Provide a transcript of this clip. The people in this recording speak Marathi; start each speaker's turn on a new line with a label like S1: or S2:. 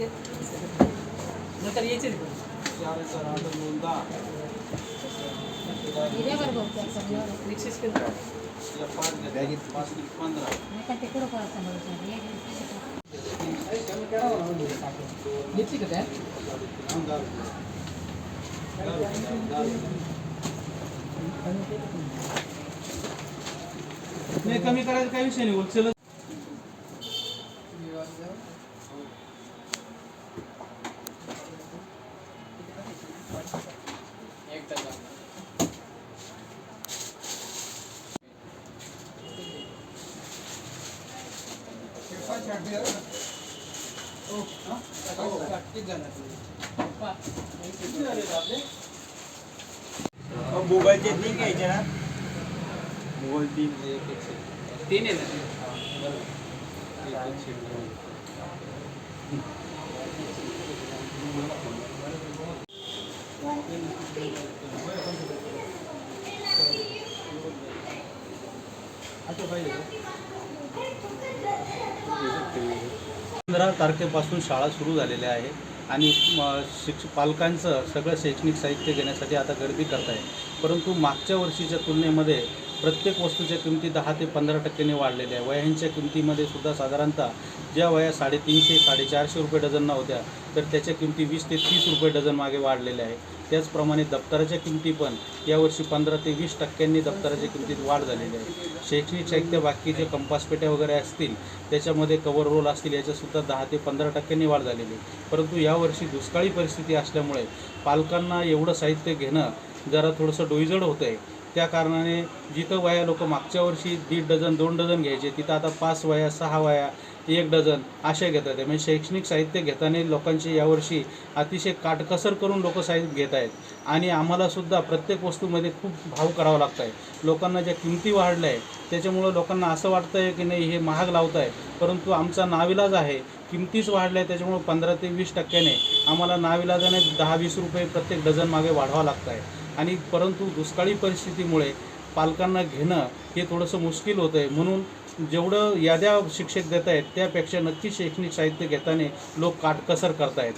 S1: नंतर यायचे
S2: का.
S1: घेतली.
S3: नाही कमी करायचा काही विषय नाही होलसेल
S4: मोबाईलचे तीन घ्यायचे ना?
S3: मोबाईल तीन
S1: तीन आहे ना?
S3: एक एकशे. पंधरा तारखेपासून शाळा सुरू झालेल्या आहे आणि शिक्ष पालकांचं सगळं शैक्षणिक साहित्य घेण्यासाठी आता गर्दी करत आहे परंतु मागच्या वर्षीच्या तुलनेमध्ये प्रत्येक वस्तूच्या किमती दहा ते पंधरा टक्क्याने वाढलेल्या आहे वह्यांच्या किमतीमध्ये सुद्धा साधारणतः ज्या वया साडेतीनशे साडेचारशे रुपये डझनना होत्या तर त्याच्या किमती वीस ते तीस रुपये डझन मागे वाढलेल्या आहे त्याचप्रमाणे दप्तराच्या किमती पण यावर्षी पंधरा ते वीस टक्क्यांनी दप्तराच्या किमतीत वाढ झालेली आहे. शैक्षणिक साहित्य बाकी जे कंपासपेट्या वगैरे असतील त्याच्यामध्ये कवर रोल असतील याच्यासुद्धा दहा ते पंधरा टक्क्यांनी वाढ झालेली आहे. परंतु यावर्षी दुष्काळी परिस्थिती असल्यामुळे पालकांना एवढं साहित्य घेणं जरा थोडंसं डोईजड होतं आहे त्या कारणाने जिथं वया लोक मागच्या वर्षी दीड डझन दोन डझन घ्यायचे तिथं आता पाच वया सहा वया एक डझन असे घेतात. आहे म्हणजे शैक्षणिक साहित्य घेताना लोकांची यावर्षी अतिशय काटकसर करून लोक साहित्य घेत आहेत. आणि आम्हालासुद्धा प्रत्येक वस्तूमध्ये खूप भाव करावा लागत आहे लोकांना ज्या किमती वाढल्या आहे त्याच्यामुळं लोकांना असं वाटतं आहे की नाही हे महाग लावत आहे परंतु आमचा नाविलाज आहे किमतीच वाढल्या आहे त्याच्यामुळं पंधरा ते वीस टक्क्याने आम्हाला नाविलाजाने दहा वीस रुपये प्रत्येक डझन मागे वाढवावं लागत आहे आणि परंतु दुष्काळी परिस्थिती परिस्थितीमुळे पालकांना घेणं हे थोडंसं मुश्किल होतं आहे म्हणून जेवढं याद्या शिक्षक देत आहेत त्यापेक्षा नक्की शैक्षणिक साहित्य घेताना लोक काटकसर करतायत.